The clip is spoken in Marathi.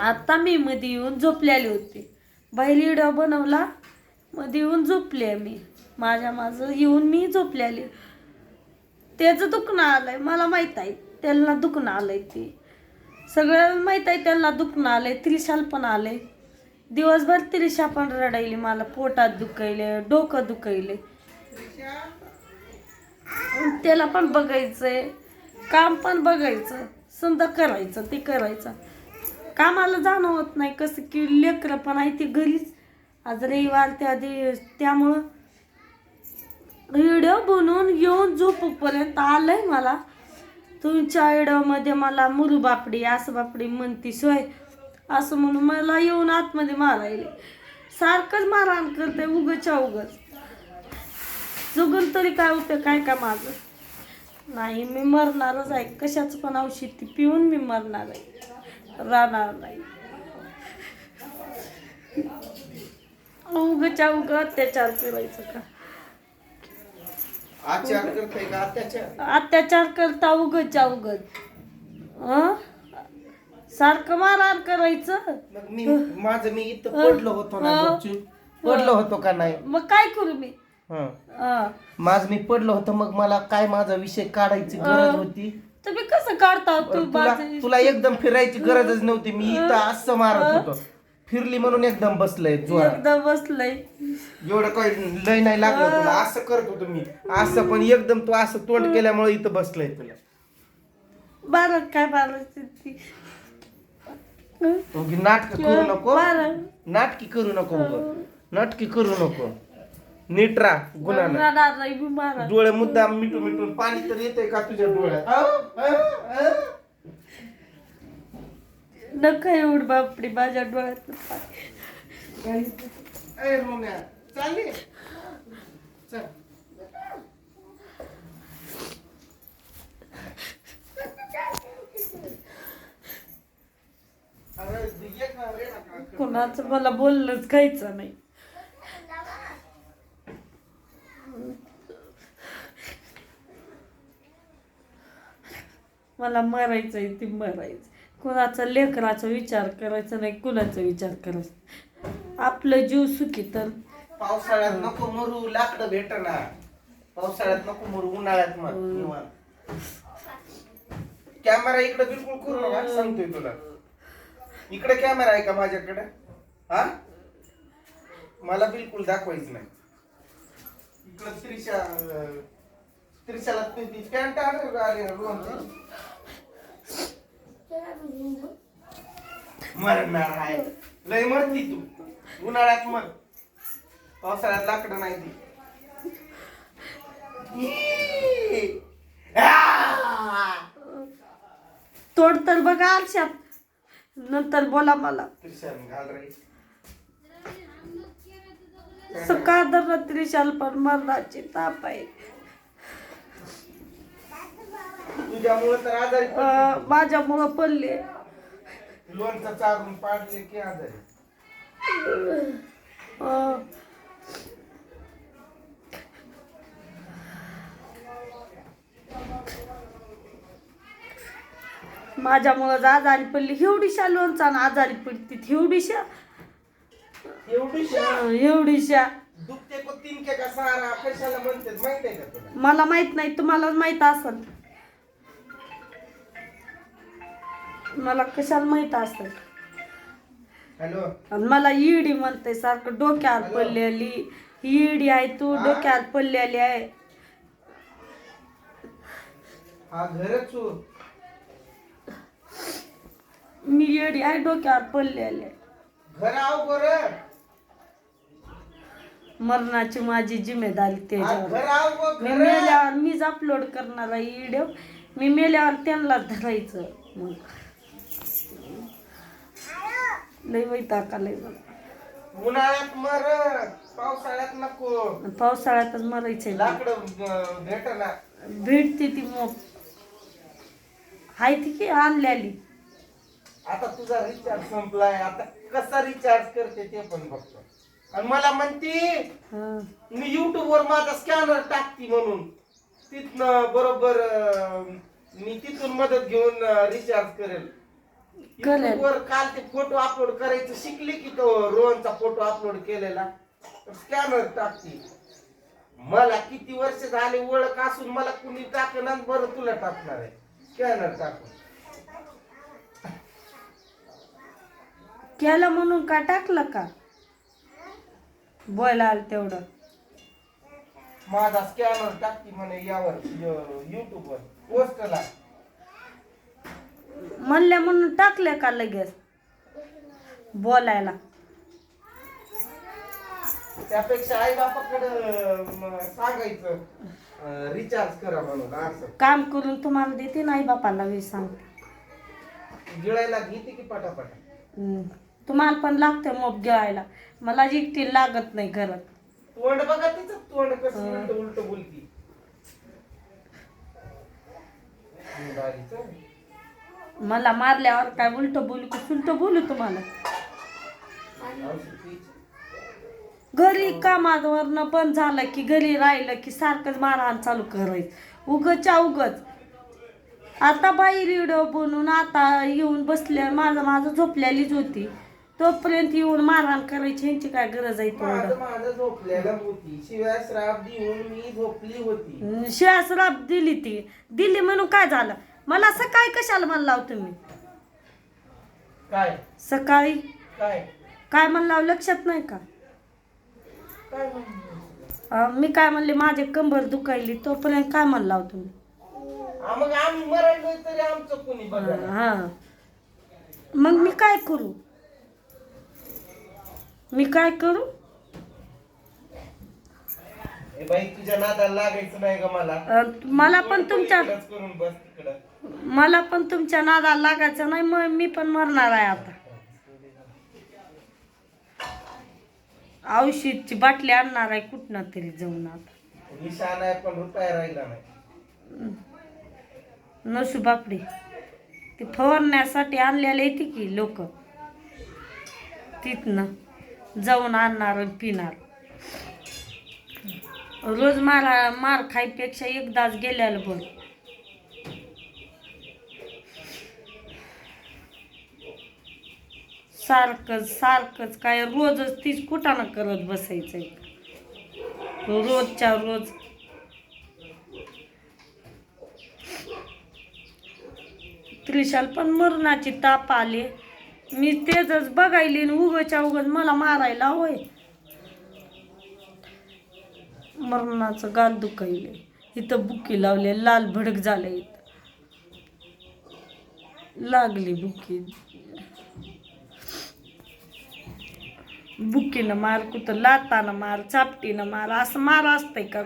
आत्ता मी मध्ये येऊन झोपलेली होती. बाहेर व्हिडिओ बनवला मध्ये येऊन झोपले मी. माझ्या माझं येऊन मी झोपलेली. त्याचं दुखणं आलंय मला माहीत आहे त्यांना दुखणं आलंय ते. सगळं माहीत आहे त्यांना दुखणं आलंय त्रिशाल पण आलंय. दिवसभर त्रिशा पण रडायली मला पोटात दुखायले डोकं दुखायले. त्याला पण बघायचंय काम पण बघायचं समजा करायचं ते करायचं. कामाला जाणं होत नाही कसं की लेकरं पण आहे ती घरीच. आज रविवार त्या दि त्यामुळं व्हिडिओ बनवून येऊन झोपूपर्यंत आलंय मला. तुमच्या व्हिडिओमध्ये मला मुरू बापडी असं बापडी म्हणती सोय. असं म्हणून मला येऊन आतमध्ये मारायले. सारखंच मारहाण करते उगच्या उगच जुगून तरी काय होतं काय का माझं? नाही मी मरणारच आहे. कशाचं पण औषध ती पिऊन मी मरणार आहे. राहणार नाही. उगच्या उग अत्याचार करायचं का? आचार का अत्याचार? अत्याचार करता उगच्या उगत अं? सारखं मारहाण करायचं? मग मी माझं मी इथं पडलो होतो ना हं. गपचूप. पडलो होतो का नाही? मग काय करू मी? हं. अं. माझं मी पडलो होतो मग मला काय माझा विषय काढायची गरज होती? तुम्ही कसं काढता तू तुला तुला एकदम फिरायची गरजच नव्हती. मी इथं असं मारत होतो. फिरली म्हणून एकदम बसलंय जोरात. एकदा बसलंय. एवढं काही लय नाही लागलं तुला. असं करत होतो मी. असं पण एकदम तू असं तोंड केल्यामुळे इथं बसलंय तुला. बारा काय ती उगी नाटक करू नको. नाटकी करू नको उगं. नाटकी करू नको. नीट राहा गुन्हा डोळे मुद्दाम मिटून मिटून पाणी तर येतंय का तुझ्या डोळ्यात? नका एवढ बापडी माझ्या डोळ्यात ना. कोणाचं मला बोललंच खायचं नाही. मला मरायचंय ती मरायचं कोणाचा लेकराचा विचार करायचा नाही कुणाचा विचार करायचा आपलं जीव सुखी तर. पावसाळ्यात नको मरू लाकडं भेटना पावसाळ्यात नको मरू उन्हाळ्यात मर निवांत. कॅमेरा इकडे बिलकुल करू नका सांगतोय तुला. इकडे कॅमेरा आहे का माझ्याकडे? हा? मला बिलकुल दाखवायचं नाही. इकडं त्रिशा त्रिशाला आली रोहनची. मरणार आहे. लय मरती तू. उन्हाळ्यात मर. पावसाळ्यात लाकडं नाही ती! तोड तर बघा आरशात. नंतर बोला मला. घाल रे. सकाळ दर त्रिशाल पण मरणाची ताप आहे. तुझ्यामुळे तर आजारी पडली. अं, माझ्यामुळं पडले. लोणचं चारून पाडले की आजारी. अं, माझ्यामुळं आजारी पडली एवढीशा लोणचा आजारी पडती एवढीशा. अं, एवढीशा. दुखते को तीन के का सारा? कशाला म्हणतात? माहीत आहे का तुला? मला माहीत नाही तुम्हाला माहीत असेल. मला कशाला माहीत हॅलो. आणि मला ईडी म्हणते सारखं डोक्यावर पडलेली. ईडी आहे तू? डोक्यावर पडलेली आहे. हा घरच. मी ईडी आहे डोक्यावर पडलेली. आहे घर आव मरणाची माझी जिम्मेदारी घर त्याच्यावर. आव मी घर. मेल्यावर मीच अपलोड करणार आहे व्हिडिओ मी मेल्यावर त्यांनाच धरायचं. मग लय वैताग आलाय मला उन्हाळ्यात मर पावसाळ्यात नको. पावसाळ्यातच मरायचंय लाकडं भेटना भेटते ती मग. हाय ती की आणलेली आता तुझा रिचार्ज संपलाय. आता कसा रिचार्ज करते ते पण बघतो. आणि मला म्हणती हं. मी युट्यूब वर माझा स्कॅनर टाकती म्हणून. तिथनं बरोबर अं, मी तिथून मदत घेऊन रिचार्ज करेल. करेल. वर काल ते फोटो अपलोड करायचं शिकली की तो रोहनचा फोटो अपलोड केलेला. स्कॅनर टाकते. मला किती वर्ष झाले ओळख असून मला कुणी टाकणार बरं तुला टाकणार आहे. स्कॅनर टाकून. केलं म्हणून का टाकलं का? बोलाल तेवढं. माझा स्कॅनर टाकते म्हणे यावर युट्यूब वर. पोस्टला म्हणले म्हणून टाकले का लगेच? बोलायला. त्यापेक्षा आई बापाकडे सांगायचं. रिचार्ज करा म्हणून असं. काम करून तुम्हाला देते नाही बापाला वी सांगते. गिळायला घेते की पटापटा? हम्म. तुम्हाला पण लागतं मोप गिळायला. मला जिकटी लागत नाही घरात. तोंड बघा तिचं तोंड कसं उलट उलट बोलती. मला मारल्यावर काय उलट बोलू की सुलट बोलू तुम्हाला. घरी कामावरनं बंद झालं की घरी राहिलं की सारखंच मारहाण चालू करायचं. उगच्या उगच आता बाई व्हिडिओ बनवून आता येऊन बसल्या माझं माझं झोपलेलीच होती. तोपर्यंत येऊन मारहाण करायची ह्यांची काय गरज आहे माझं तेवढं? माझं झोपलेलं होती. शिवाय श्राप देऊन मी झोपली होती. शिवास राब दिली ती. दिली म्हणून काय झालं? मला सकाळी कशाला म्हणला तुम्ही? काय? सकाळी? काय? काय म्हणला लक्षात नाही का? काय म्हणलं? अं, मी काय म्हणले माझे कंबर दुखायली तोपर्यंत काय म्हणला तुम्ही? हा, मग आम्ही मराठलोय तरी आमचं कोणी बघा हा. मग मी काय करू? मी काय करू? ए बाई तुझ्या नादाला लागायचं नाही ग मला. अं, मला पण तुमच्या इकडंच करून बस तिकडं. मला पण तुमच्या नादाला लागायचं नाही मग मी पण मरणार आहे आता. औषधची बाटली आणणार आहे कुठनं तरी जाऊन आता. निशाण आहे पण रुपया राहिला नाही. नसू बापडी. ती फवारण्यासाठी आणलेले येते की लोक. तिथनं जाऊन आणणार आणि पिणार. रोज मारा मार खायपेक्षा एकदाच गेल्याला बघ. सारखंच सारखंच काय रोजच तीच कुठानं करत बसायचं रोजच्या रोज. त्रिशाल पण मरणाची ताप आले. मी तेच बघायली आणि उगच्या उगच मला मारायला होय. मरणाचं गाल दुखायले. इथं बुकी लावले लाल भडक झाले इथं लागली बुकी बुकीनं मार कुठं लातानं मार चापटीनं मार असं मार असतंय का?